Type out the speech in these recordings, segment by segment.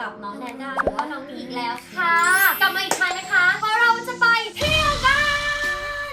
กับน้องแนนด้าหรือว่าน้องมีอีกแล้วค่ะกลับมาอีกครั้งนะคะ เพราะเราจะไปเที่ยวกัน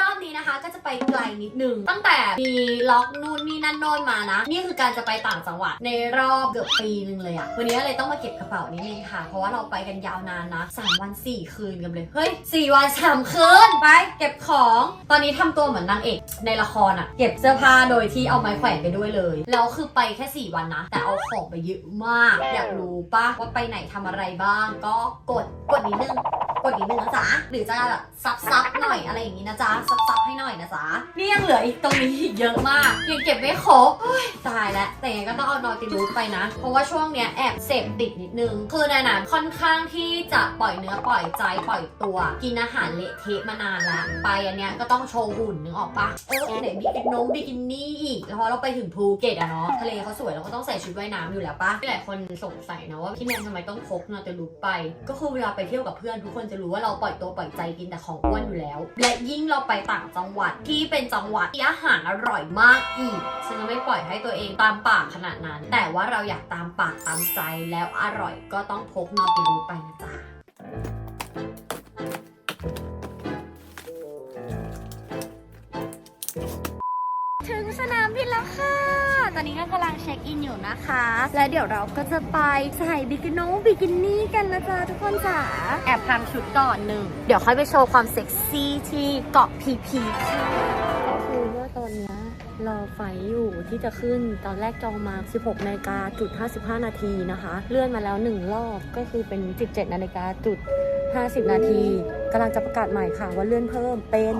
รอบนี้นะคะก็จะไปไกลนิดนึง ตั้งแต่มีล็อกนู่ นนี่นั่นโน่นมานะ นี่คือการจะไปต่างจังหวัดในรอบเกือบปีนึงเลยอะวันนี้เลยต้องมาเก็บกระเป๋านิดนึงค่ะ เพราะว่าเราไปกันยาวนานนะ 3 วัน 4 คืนกันเลย เฮ้ย 4 วัน 3 คืน ไป เก็บของ ตอนนี้ทำตัวเหมือนนางเอกในละครอะเก็บเสื้อผ้าโดยที่เอาไม้แขวนไปด้วยเลยแล้วคือไปแค่ 4 วันนะ แต่เอาของไปเยอะมาก อยากรู้ปะว่าไปไหนทำอะไรบ้าง ก็กดกดนิดนึง กดนิดนึงนะจ๊ะหรือจะแบบซับซับหน่อยอะไรอย่างนี้นะจ๊ะซับซับให้หน่อยนะจ๊ะนี่ยังเหลืออีกตรงนี้อีกเยอะมาก ยังเก็บไม่ครบตายแล้วแต่ยังไงก็ต้องเอานอติลูปไปนะ เพราะว่าช่วงเนี้ยแอบเสพติดนิดนึง คือในหนั้นค่อนข้างที่จะปล่อยเนื้อปล่อยใจปล่อยตัว กินอาหารเละเทะมานานละไปอันเนี้ยก็ต้องโชว์หุ่นนึกออกปะเออไหนบิกินงบิกินี่อีกแล้วพอเราไปถึงภูเก็ตอะเนาะทะเลเขาสวยเราก็ต้องใส่ชุดว่ายน้ำอยู่แล้วปะหลายคนสงสัยนะว่าพี่แนนทำไมต้องพกนอติลูปไป ก็คือเวลาไปเที่ยวกับเพื่อนทุกคนจะรู้ว่าเราปล่อยตัวปล่อยใจกินแต่ของอ้วนอยู่แล้ว และยิ่งเราไปต่างจังหวัดที่เป็นจังหวัดที่อาหารอร่อยมากอีกฉันจะไม่ปล่อยให้ตัวเองตามปากขนาดนั้น แต่ว่าเราอยากตามปากตามใจแล้วอร่อยก็ต้องพกนอติลูปไปนะจ๊ะถึงสนามบินแล้วค่ะ ตอนนี้ก็กำลังเช็คอินอยู่นะคะ แล้วเดี๋ยวเราก็จะไปใส่บิกินงบิกินี่กันนะจ๊ะทุกคนจ๋าแอบพังชุดก่อนหนึ่ง เดี๋ยวค่อยไปโชว์ความเซ็กซี่ที่เกาะพีพีค่ะก็คือว่าตอนเนี้ยรอไฟอยู่ที่จะขึ้นตอนแรกจองมา 16นาฬิกาจุด 55 นาทีนะคะ เลื่อนมาแล้ว 1 รอบก็คือเป็น 17นาฬิกาจุด 50 นาทีกำลังจะประกาศใหม่ค่ะว่าเลื่อนเพิ่มเป็น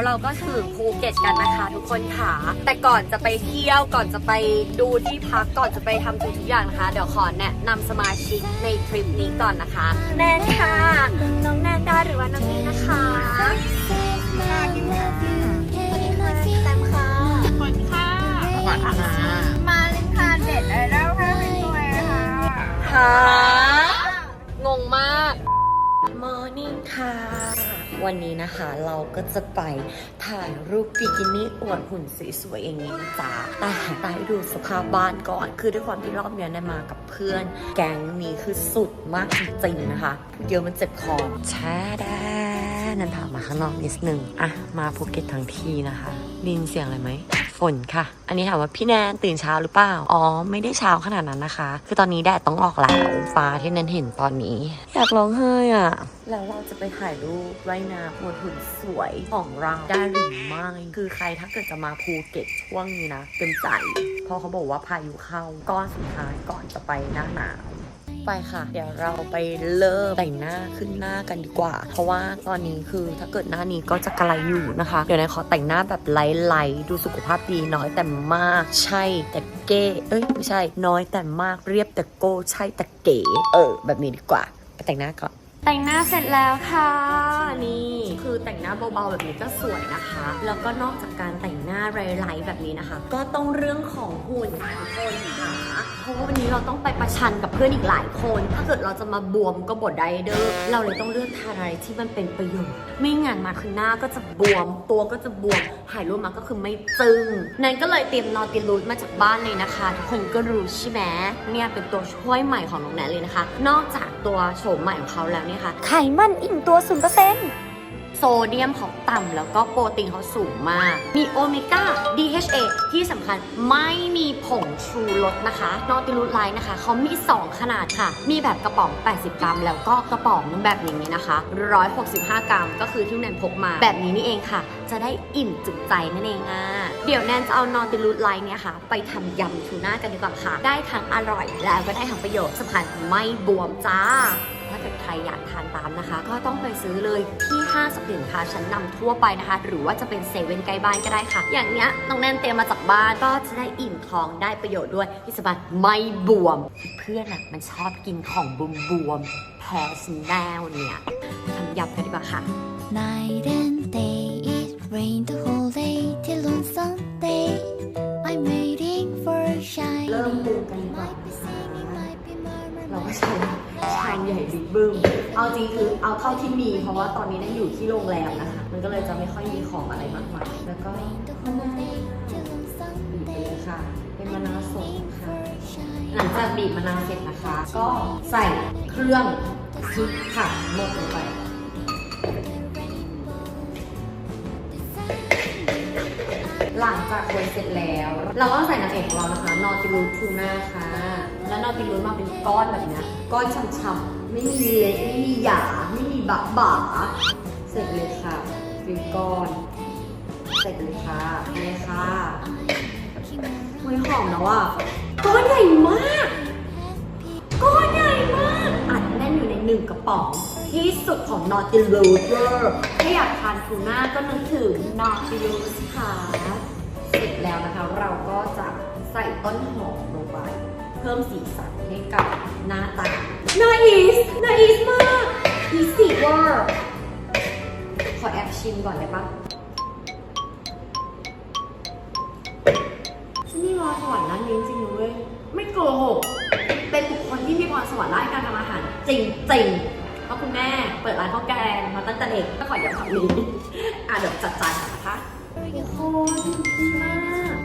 แล้วเราก็ถึงภูเก็ตกันนะคะ ทุกคนค่ะ แต่ก่อนจะไปเที่ยวก่อนจะไปดูที่พักก่อนจะไปทำทุกอย่างนะคะ เดี๋ยวขอแนะนำสมาชิกในทริปนี้ก่อนนะคะ แนนค่ะ น้องแนนดาหรือว่าน้องนี้นะคะสวัสดีค่ะแตมค่ะ มาลินค่ะเด็ดไอดอลค่ะเป็นตัวค่ะหางงมาก Morning ค่ะ วันนี้นะคะเราก็จะไปถ่ายรูปบิกินี่อวดหุ่นสวยๆอย่างนี้จ้าแต่ตายดูสภาพบ้านก่อน คือด้วยความที่รอบเนี้ยได้มากับเพื่อน แก๊งนี้คือสุดมากจริงๆนะคะพูดเยอะมันเจ็บคอแช่แด้นันถามมาข้างนอกนิดนึงอะมาภูเก็ตทั้งทีนะคะ ดินเสียงอะไรไหม ฝนค่ะ อันนี้ถามว่าพี่แนนตื่นเช้าหรือเปล่า อ๋อ ไม่ได้เช้าขนาดนั้นนะคะ คือตอนนี้แดดต้องออกแล้วฟ้าที่แนนเห็นตอนนี้ อยากร้องไห้อะ แล้วเราจะไปถ่ายรูปว่ายน้ำบนหุ่นสวยของเราได้หรือไม่ คือใครถ้าเกิดจะมาภูเก็ตช่วงนี้นะเต็มใจ เพราะเขาบอกว่าพายุเข้าก้อนสุดท้ายก่อนจะไปหน้าหนาว ไปค่ะ เดี๋ยวเราไปเริ่มแต่งหน้าขึ้นหน้ากันดีกว่า เพราะว่าตอนนี้คือถ้าเกิดหน้านี้ก็จะกระไรอยู่นะคะ เดี๋ยวนายขอแต่งหน้าแบบไลท์ๆดูสุขภาพดีน้อยแต่มาก ใช่แต่เก้เอ้ยไม่ใช่ น้อยแต่มากเรียบแต่โก้ใช่แต่เก๋ เออ แบบนี้ดีกว่า ไปแต่งหน้าก่อน แต่งหน้าเสร็จแล้วค่ะ นี่คือแต่งหน้าเบาๆแบบนี้ก็สวยนะคะ แล้วก็นอกจากการแต่งหน้าไลท์ๆแบบนี้นะคะ ก็ต้องเรื่องของหุ่นค่ะทุกคนค่ะเพราะว่าวันนี้เราต้องไปประชันกับเพื่อนอีกหลายคน ถ้าเกิดเราจะมาบวมก็บดได้เด้อเราเลยต้องเลือกทาอะไรที่มันเป็นประโยชน์ไม่งั้นมาคือหน้าก็จะบวม ตัวก็จะบวมถ่ายรูปมาก็คือไม่ตึงนั้นก็เลยเตรียมนอติลูดมาจากบ้านเลยนะคะ ทุกคนก็รู้ใช่ไหมเนี่ยเป็นตัวช่วยใหม่ของน้องแนทเลยนะคะ นอกจากตัวโฉมใหม่ของเขาแล้วเนี่ค่ะ ไขมันอิ่มตัว 0%โซเดียมเขาต่ำแล้วก็โปรตีนเขาสูงมาก มีโอเมก้า DHA ที่สำคัญไม่มีผงชูรสนะคะนอติลูไลน์นะคะ เขามี 2 ขนาดค่ะ มีแบบกระป๋อง 80 กรัม แล้วก็กระป๋องแบบอย่างนี้นะคะ 165 กรัม ก็คือที่แนนพกมา แบบนี้นี่เองค่ะ จะได้อิ่มจุใจนั่นเองอะเดี๋ยวแนนจะเอานอติลูไลน์เนี่ยค่ะ ไปทำยำทูน่ากันดีกว่าค่ะ ได้ทั้งอร่อยแล้วก็ได้ทั้งประโยชน์สำคัญไม่บวมจ้า เกิดใครอยากทานตามนะคะ ก็ต้องไปซื้อเลยที่ห้างสรรพสินค้าชั้นนำทั่วไปนะคะ หรือว่าจะเป็นเซเว่นใกล้บ้านก็ได้ค่ะ อย่างเนี้ยน้องแนนเตรียมมาจากบ้านก็จะได้อิ่มท้องได้ประโยชน์ด้วยที่สำคัญไม่บวม เพื่อนอะมันชอบกินของบวมบวมๆแพ้ฉันแนวเนี่ยทำยำกันดีกว่าค่ะ Night and day, it rained the whole day till on Sunday. I'm waiting for a shine. เริ่มปรุงกันดีกว่า Might be singing, might be เราก็ murmuring. ใช้ ชามใหญ่บิ๊กบึ้มเอาจริงคือเอาเท่าที่มี เพราะว่าตอนนี้นั่นอยู่ที่โรงแรมนะคะ มันก็เลยจะไม่ค่อยมีของอะไรมากมายแล้วก็ Rained the whole day till on บีบไปเลย Sunday. ค่ะ เป็นมะนาวสด Waiting ค่ะ for a shine. หลังจากบีบมะนาวเสร็จนะคะ ก็ใส่เครื่องพริกค่ะหมดลงไปหลังจากคนเสร็จแล้ว เราก็ใส่น้ำเอกของเรานะคะ นอติลูทูน่าค่ะ แล้วนอติลูมาเป็นก้อนแบบเนี้ยก้อนช่ำๆไม่มีเละไม่มีหยาไม่มีบะบาเสร็จเลยค่ะเป็นก้อน เสร็จเลยค่ะนี่ค่ะเฮ้ยหอมแล้วอะก้อนใหญ่มากก้อนใหญ่มากอัดแน่นอยู่ในหนึ่งกระป๋องที่สุดของนอติลูเวอร์ถ้าอยากทานทูน่าก็นึกถึงนอติลูสค่ะเสร็จแล้วนะคะ เราก็จะใส่ต้นหอมลงไป เพิ่มสีสันให้กับหน้าตาน่าอีสน่าอีสมากอีสีเวอร์ขอแอบชิมก่อนได้ปะฉันมีพรสวรรค์ด้านนี้จริงๆนะเว้ยไม่โกหก เป็นบุคคลที่มีพรสวรรค์ด้านการทำอาหาร จริงๆเพราะคุณแม่เปิดร้านข้าวแกงมาตั้งแต่เด็กก็ขอย้ำคำนี้อะเดี๋ยวจัดจานก่อนนะคะโอ้โหดีมาก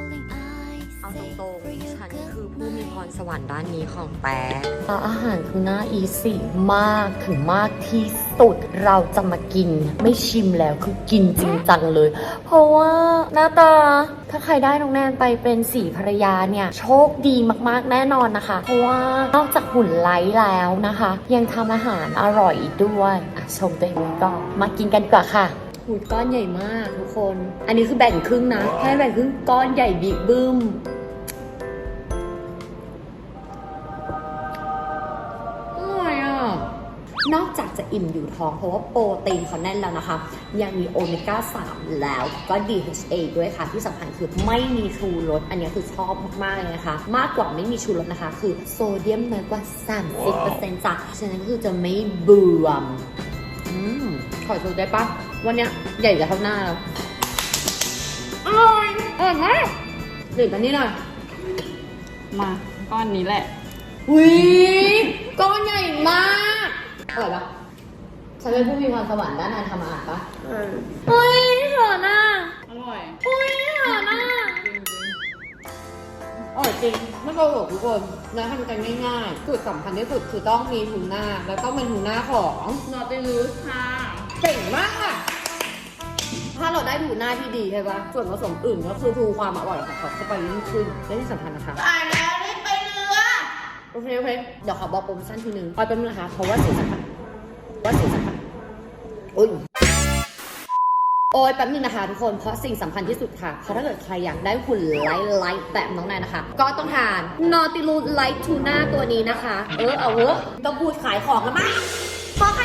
เอาตรงๆ ฉันคือผู้มีพรสวรรค์ด้านนี้ของแป๊ะอาหารคือน่าอีสิมากถึงมากที่สุดเราจะมากิน ไม่ชิมแล้วคือกินจริงจังเลย เพราะว่าหน้าตาถ้าใครได้น้องแนนไปเป็นสีภรรยาเนี่ย โชคดีมากๆแน่นอนนะคะ เพราะว่านอกจากหุ่นไลท์แล้วนะคะ ยังทำอาหารอร่อยอีกด้วยอะชมตัวเองไว้ก่อนมากินกันดีกว่าค่ะหูยก้อนใหญ่มากทุกคน อันนี้คือแบ่งครึ่งนะ แค่แบ่งครึ่งก้อนใหญ่บิ๊กบึ้ม นอกจากจะอิ่มอยู่ท้องเพราะว่าโปรตีนเขาแน่นแล้วนะคะ ยังมีโอเมก้า 3 แล้วก็ DHA ด้วยค่ะ ที่สำคัญคือไม่มีชูรส อันนี้คือชอบมากๆเลยนะคะ มากกว่าไม่มีชูรสนะคะ คือโซเดียมน้อยกว่า 30%จ้ะฉะนั้นก็คือจะไม่เบื่อมอืมขอโทษได้ปะวันเนี้ยใหญ่กับเท่าหน้าแล้วอร่อยอร่อยมากดื่มกันนี่หน่อย มาก้อนนี้แหละวิก้อนใหญ่มาก อร่อยปะฉันเป็นผู้มีพรสวรรค์ด้านการทำอาหารปะเฮ้ยเขินอะอร่อยเฮ้ยเขินอะอร่อยจริงไม่โกหกทุกคนแล้วทำกันง่ายๆจุดสำคัญที่สุดคือต้องมีทูน่าแล้วต้องเป็นทูน่าของนอติลูสค่ะเก่งมากอะถ้าเราได้ทูน่าที่ดีใช่ปะส่วนผสมอื่นก็คือทูความอร่อยของเขาเข้าไปยิ่งขึ้นและที่สำคัญนะคะ โอเคโอเคเดี๋ยวขอบอกโปรโมชั่นทีนึงออยเป็นงนะคะเพราะว่าสิ่งสำคัญว่าสิ่งสำคัญอุ้ยโอ้ยแป๊บนึงนะคะทุกคน เพราะสิ่งสำคัญที่สุดค่ะ เพราะถ้าเกิดใครอยากได้หุ่นไลท์ไลท์แบบน้องนายนะคะ ก็ต้องทานนอติลูไลท์ทูน่าตัวนี้นะคะ เออ เอาเวอะต้องพูดขายของแล้วมั้งขอขาย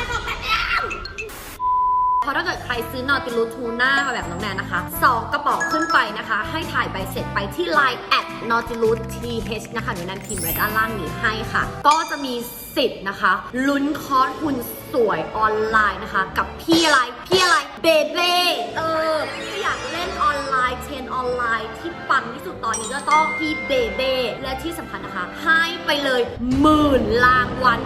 ราะถ้าเกิดใครซื้อนอติลูทูน่ามาแบบน้องแนนนะคะสองกระป๋องขึ้นไปนะคะ ให้ถ่ายใบเสร็จไปที่ Line แอดนอติลูทีเนะคะเดี๋ยวแนนพิมพ์ไว้ด้านล่างนี้ให้ค่ะ ก็จะมีสิทธิ์นะคะลุ้นคอร์สหุ่นสวยออนไลน์นะคะ กับพี่อะไรพี่อะไรเบเบ้เออที่อยากเล่นออนไลน์เทรนออนไลน์ที่ปังที่สุดตอนนี้ก็ต้องพี่เบเบ้และที่สำคัญนะคะ ให้ไปเลยหมื่นรางวัล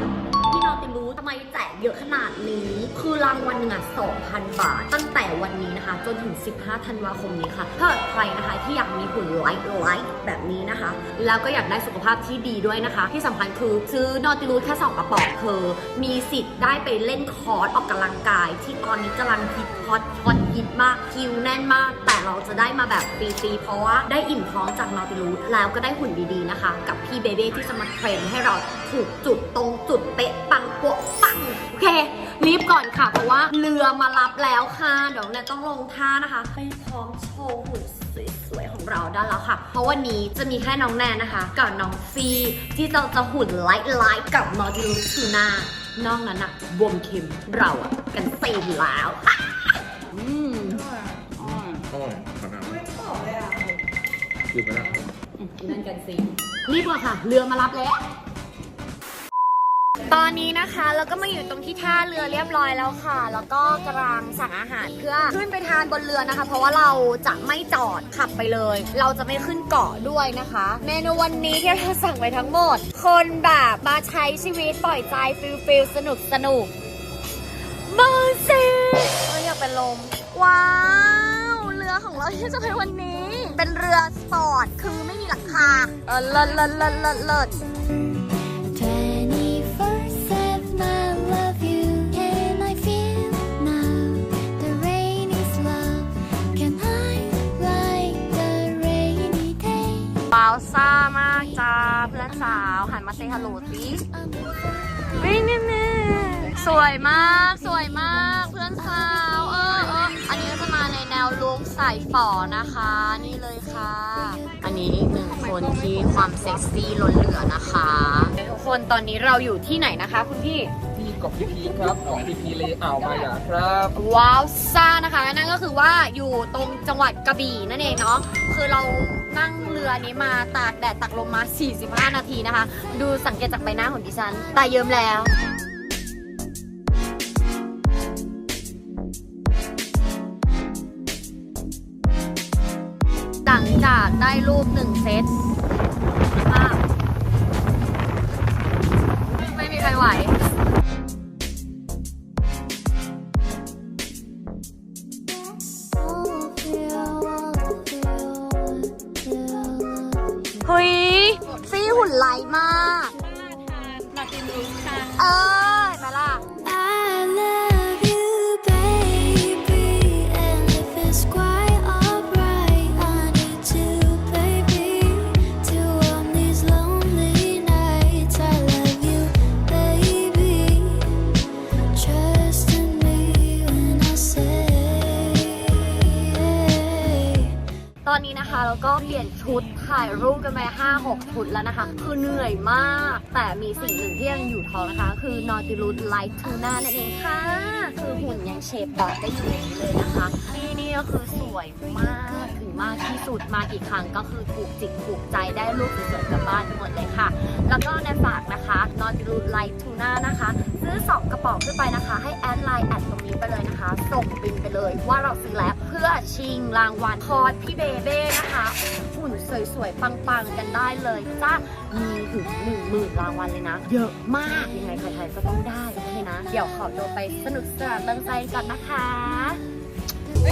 เราติรู้ทำไมแจกเยอะขนาดนี้ คือรางวัลหนึ่งอะ2,000 บาท ตั้งแต่วันนี้นะคะ จนถึง 15 ธันวาคมนี้ค่ะถ้าเกิดใครนะคะ ที่อยากมีหุ่นไลท์ไลท์แบบนี้นะคะ แล้วก็อยากได้สุขภาพที่ดีด้วยนะคะ ที่สำคัญคือซื้อนอติรูแค่2กระป๋องเธอมีสิทธิ์ได้ไปเล่นคอร์สออกกำลังกาย ที่ตอนนี้กำลังฮิตฮอตฮอตฮิตมากคิวแน่นมาก แต่เราจะได้มาแบบฟรีๆเพราะว่าได้อิ่มท้องจากนอติรูแล้วก็ได้หุ่นดีๆนะคะ กับพี่เบเบ้ที่จะมาเทรนให้เราถูกจุดตรงจุดเป๊ะปังโปะปังโอเครีบก่อนค่ะ เพราะว่าเรือมารับแล้วค่ะ เดี๋ยวเนี่ยต้องลงท่านะคะ ไปพร้อมโชว์หุ่น เราได้แล้วค่ะ เพราะวันนี้จะมีแค่น้องแนนนะคะ กับน้องฟีที่เราจะหุ่นไลท์ไลท์กับนอติลูทูน่านอกนั้นอะบวมเค็มเราอะกันเซนแล้วอืมอร่อยขนาดไม่ตอบเลยอะคือไปแล้ว นั่นกันสิรีบเลยค่ะ เรือมารับแล้ว ตอนนี้นะคะเราก็มาอยู่ตรงที่ท่าเรือเรียบร้อยแล้วค่ะ แล้วก็กำลังสั่งอาหารเพื่อขึ้นไปทานบนเรือนะคะ เพราะว่าเราจะไม่จอดขับไปเลย เราจะไม่ขึ้นเกาะด้วยนะคะ เมนูวันนี้ที่เราสั่งไปทั้งหมด คนแบบมาใช้ชีวิตปล่อยใจฟิลฟิลสนุกสนุกมาสิเอ้ยอยากเป็นลม ว้าว เรือของเราที่จะไปวันนี้ เป็นเรือสปอร์ตคือไม่มีหลังคาเออเลิศเลิศเลิศเลิศ ซ่ามากจ้าเพื่อนสาวหันมาเซฮัลโหลสิวิ่งนี่นี่สวยมากสวยมากเพื่อนสาวเออเอออันนี้ก็จะมาในแนวลุคใส่ฝ่อนะคะ นี่เลยค่ะ อันนี้อีกหนึ่งคนที่ความเซ็กซี่ล้นเหลือนะคะทุกคนตอนนี้เราอยู่ที่ไหนนะคะ คุณพี่ที่เกาะพีพีครับเกาะพีพีเลอ่าวมายาครับว้าวซ่านะคะนั่นก็คือว่าอยู่ตรงจังหวัดกระบี่นั่นเองเนาะคือเรา นั่งเรือนี้มาตากแดดตักลมมา 45 นาทีนะคะ ดูสังเกตจากใบหน้าของดิฉัน ตาเยิ้มแล้วหลังจากได้รูปหนึ่งเซต เฮ้ยซี่หุ่นไลมากนาติมูสค่ะเออ ตอนนี้นะคะเราก็เปลี่ยนชุดถ่ายรูปกันไป5 6 ชุดแล้วนะคะ คือเหนื่อยมาก แต่มีสิ่งหนึ่งที่ยังอยู่ท้องนะคะ คือ Nautilus Light Tuna นั่นเองค่ะ คือหุ่นยังเชฟดอทได้อยู่อย่างนี้เลยนะคะที่นี่ก็คือสวยมากถึงมากที่สุดมากี่ครั้งก็คือถูกจิตถูกใจได้รูปสวยๆกลับบ้านหมดเลยค่ะ แล้วก็ในฝากนะคะ Nautilus Light Tuna นะคะ ซื้อ 2 กระป๋องขึ้นไปนะคะ ให้แอดไลน์แอดตรงนี้ไปเลยนะคะ ส่งบินไปเลยว่าเราซื้อแล้ว อชิงรางวัลคอร์สพี่เบเบ้นะคะหุ่นสวยๆ ปังๆ กันได้เลยจ้ามีถึงหนึ่งหมื่นรางวัลเลยนะ เยอะมากยังไงใครๆก็ต้องได้โอเคนะ เดี๋ยวขอตัวไปสนุกสนานเรื่องใจก่อนนะคะ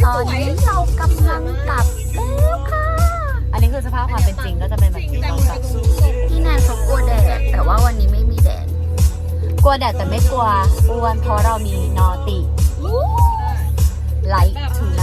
ตอนนี้เรากำลังกลับแล้วค่ะ อันนี้คือสภาพความเป็นจริงก็จะเป็นแบบนี้ต้องกลับพี่แนนเขากลัวแดดแต่ว่าวันนี้ไม่มีแดด กลัวแดดแต่ไม่กลัวอ้วนเพราะเรามีนอติไลท์ทูน่า